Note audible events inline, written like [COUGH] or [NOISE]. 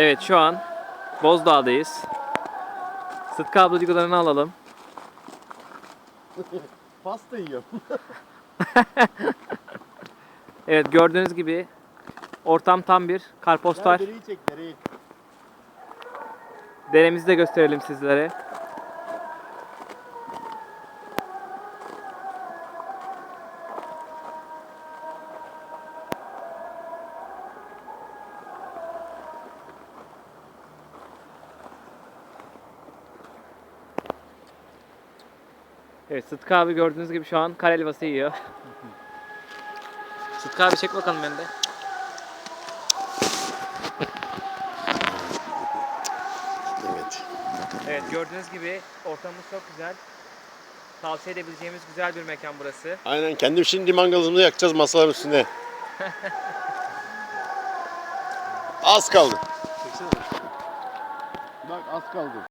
Evet şu an Bozdağ'dayız. Sıtkı abla duygularını alalım. [LAUGHS] Pasta yiyor. [LAUGHS] Evet gördüğünüz gibi ortam tam bir karpostar. Dereyi çek dereyi. Deremizi de gösterelim sizlere. Evet Sıtkı abi gördüğünüz gibi şu an kar helvası yiyor. [LAUGHS] Sıtkı abi çek bakalım beni de. Evet. Evet gördüğünüz gibi ortamımız çok güzel. Tavsiye edebileceğimiz güzel bir mekan burası. Aynen kendim şimdi mangalımızı yakacağız masaların üstüne. [LAUGHS] Az kaldı. Bak az kaldı.